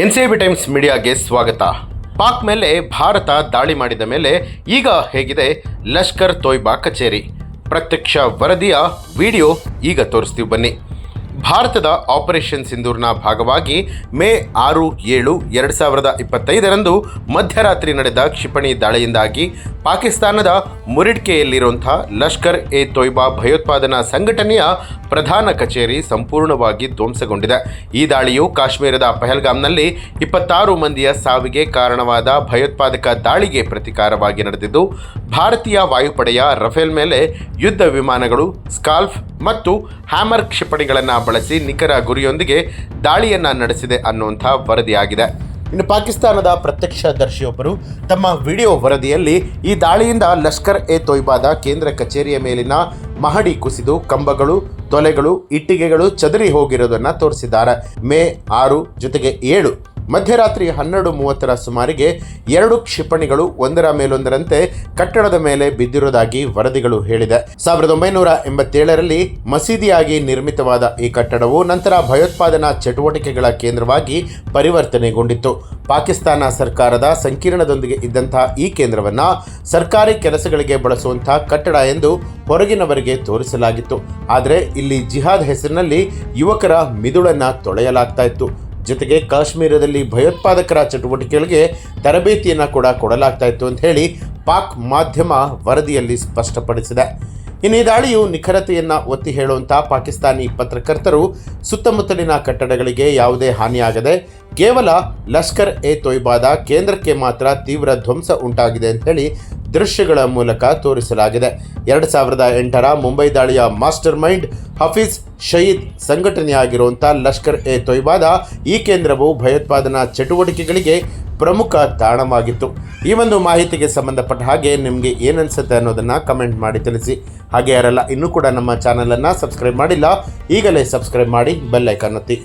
N C B times ಮೀಡಿಯಾಗೆ ಸ್ವಾಗತ. ಪಾಕ್ ಮೇಲೆ ಭಾರತ ದಾಳಿ ಮಾಡಿದ ಮೇಲೆ ಈಗ ಹೇಗಿದೆ ಲಷ್ಕರ್ ತೊಯ್ಬಾ ಕಚೇರಿ. ಪ್ರತ್ಯಕ್ಷ ವರದಿಯ ವಿಡಿಯೋ ಈಗ ತೋರಿಸ್ತೀವಿ ಬನ್ನಿ. ಭಾರತದ ಆಪರೇಷನ್ ಸಿಂಧೂರ್ನ ಭಾಗವಾಗಿ ಮೇ ಆರು ಏಳು ಎರಡು ಸಾವಿರದ ಇಪ್ಪತ್ತೈದರಂದು ಮಧ್ಯರಾತ್ರಿ ನಡೆದ ಕ್ಷಿಪಣಿ ದಾಳಿಯಿಂದಾಗಿ ಪಾಕಿಸ್ತಾನದ ಮುರಿಡ್ಕೆಯಲ್ಲಿರುವಂಥ ಲಷ್ಕರ್ ಎ ತೊಯ್ಬಾ ಭಯೋತ್ಪಾದನಾ ಸಂಘಟನೆಯ ಪ್ರಧಾನ ಕಚೇರಿ ಸಂಪೂರ್ಣವಾಗಿ ಧ್ವಂಸಗೊಂಡಿದೆ. ಈ ದಾಳಿಯು ಕಾಶ್ಮೀರದ ಪಹಲ್ಗಾಮ್ನಲ್ಲಿ ಇಪ್ಪತ್ತಾರು ಮಂದಿಯ ಸಾವಿಗೆ ಕಾರಣವಾದ ಭಯೋತ್ಪಾದಕ ದಾಳಿಗೆ ಪ್ರತಿಕಾರವಾಗಿ ನಡೆದಿದ್ದು, ಭಾರತೀಯ ವಾಯುಪಡೆಯ ರಫೇಲ್ ಮೇಲೆ ಯುದ್ಧ ವಿಮಾನಗಳು, ಸ್ಕಾಲ್ಫ್ ಮತ್ತು ಹ್ಯಾಮರ್ ಕ್ಷಿಪಣಿಗಳನ್ನು ಬಳಸಿ ನಿಖರ ಗುರಿಯೊಂದಿಗೆ ದಾಳಿಯನ್ನು ನಡೆಸಿದೆ ಅನ್ನುವಂಥ ವರದಿಯಾಗಿದೆ. ಇನ್ನು ಪಾಕಿಸ್ತಾನದ ಪ್ರತ್ಯಕ್ಷದರ್ಶಿಯೊಬ್ಬರು ತಮ್ಮ ವಿಡಿಯೋ ವರದಿಯಲ್ಲಿ ಈ ದಾಳಿಯಿಂದ ಲಷ್ಕರ್ ಎ ತೊಯ್ಬಾದ ಕೇಂದ್ರ ಕಚೇರಿಯ ಮೇಲಿನ ಮಹಡಿ ಕುಸಿದು ಕಂಬಗಳು, ತೊಲೆಗಳು, ಇಟ್ಟಿಗೆಗಳು ಚದರಿ ಹೋಗಿರೋದನ್ನು ತೋರಿಸಿದ್ದಾರೆ. ಮೇ ಆರು ಜೊತೆಗೆ ಏಳು ಮಧ್ಯರಾತ್ರಿ ಹನ್ನೆರಡು ಮೂವತ್ತರ ಸುಮಾರಿಗೆ ಎರಡು ಕ್ಷಿಪಣಿಗಳು ಒಂದರ ಮೇಲೊಂದರಂತೆ ಕಟ್ಟಡದ ಮೇಲೆ ಬಿದ್ದಿರುವುದಾಗಿ ವರದಿಗಳು ಹೇಳಿದೆ. ಸಾವಿರದ ಒಂಬೈನೂರ ಎಂಬತ್ತೇಳರಲ್ಲಿ ಮಸೀದಿಯಾಗಿ ನಿರ್ಮಿತವಾದ ಈ ಕಟ್ಟಡವು ನಂತರ ಭಯೋತ್ಪಾದನಾ ಚಟುವಟಿಕೆಗಳ ಕೇಂದ್ರವಾಗಿ ಪರಿವರ್ತನೆಗೊಂಡಿತ್ತು. ಪಾಕಿಸ್ತಾನ ಸರ್ಕಾರದ ಸಂಕೀರ್ಣದೊಂದಿಗೆ ಇದ್ದಂತಹ ಈ ಕೇಂದ್ರವನ್ನು ಸರ್ಕಾರಿ ಕೆಲಸಗಳಿಗೆ ಬಳಸುವಂತಹ ಕಟ್ಟಡ ಎಂದು ಹೊರಗಿನವರಿಗೆ ತೋರಿಸಲಾಗಿತ್ತು. ಆದರೆ ಇಲ್ಲಿ ಜಿಹಾದ್ ಹೆಸರಿನಲ್ಲಿ ಯುವಕರ ಮಿದುಳನ್ನು ತೊಳೆಯಲಾಗ್ತಾ ಇತ್ತು. ಜೊತೆಗೆ ಕಾಶ್ಮೀರದಲ್ಲಿ ಭಯೋತ್ಪಾದಕರ ಚಟುವಟಿಕೆಗಳಿಗೆ ತರಬೇತಿಯನ್ನು ಕೂಡ ಕೊಡಲಾಗ್ತಾ ಇತ್ತು ಅಂತ ಹೇಳಿ ಪಾಕ್ ಮಾಧ್ಯಮ ವರದಿಯಲ್ಲಿ ಸ್ಪಷ್ಟಪಡಿಸಿದೆ. ಇನ್ನು ಈ ದಾಳಿಯು ನಿಖರತೆಯನ್ನು ಒತ್ತಿ ಹೇಳುವಂಥ ಪಾಕಿಸ್ತಾನಿ ಪತ್ರಕರ್ತರು ಸುತ್ತಮುತ್ತಲಿನ ಕಟ್ಟಡಗಳಿಗೆ ಯಾವುದೇ ಹಾನಿಯಾಗದೆ ಕೇವಲ ಲಷ್ಕರ್ ಎ ತೊಯ್ಬಾದ ಕೇಂದ್ರಕ್ಕೆ ಮಾತ್ರ ತೀವ್ರ ಧ್ವಂಸ ಉಂಟಾಗಿದೆ ಅಂತ ಹೇಳಿ ದೃಶ್ಯಗಳ ಮೂಲಕ ತೋರಿಸಲಾಗಿದೆ. ಎರಡು ಸಾವಿರದ ಎಂಟರ ಮುಂಬೈ ದಾಳಿಯ ಮಾಸ್ಟರ್ ಮೈಂಡ್ ಹಫೀಜ್ ಶಹೀದ್ ಸಂಘಟನೆಯಾಗಿರುವಂಥ ಲಷ್ಕರ್ ಎ ತೊಯ್ಬಾದ ಈ ಕೇಂದ್ರವು ಭಯೋತ್ಪಾದನಾ ಚಟುವಟಿಕೆಗಳಿಗೆ ಪ್ರಮುಖ ತಾಣವಾಗಿತ್ತು. ಈ ಒಂದು ಮಾಹಿತಿಗೆ ಸಂಬಂಧಪಟ್ಟ ಹಾಗೆ ನಿಮಗೆ ಏನನ್ಸುತ್ತೆ ಅನ್ನೋದನ್ನು ಕಮೆಂಟ್ ಮಾಡಿ ತಿಳಿಸಿ. ಹಾಗೆ ಯಾರೆಲ್ಲ, ಇನ್ನೂ ಕೂಡ ನಮ್ಮ ಚಾನಲನ್ನು ಸಬ್ಸ್ಕ್ರೈಬ್ ಮಾಡಿಲ್ಲ, ಈಗಲೇ ಸಬ್ಸ್ಕ್ರೈಬ್ ಮಾಡಿ ಬೆಲ್ಲೈಕನ್ ಒತ್ತಿ.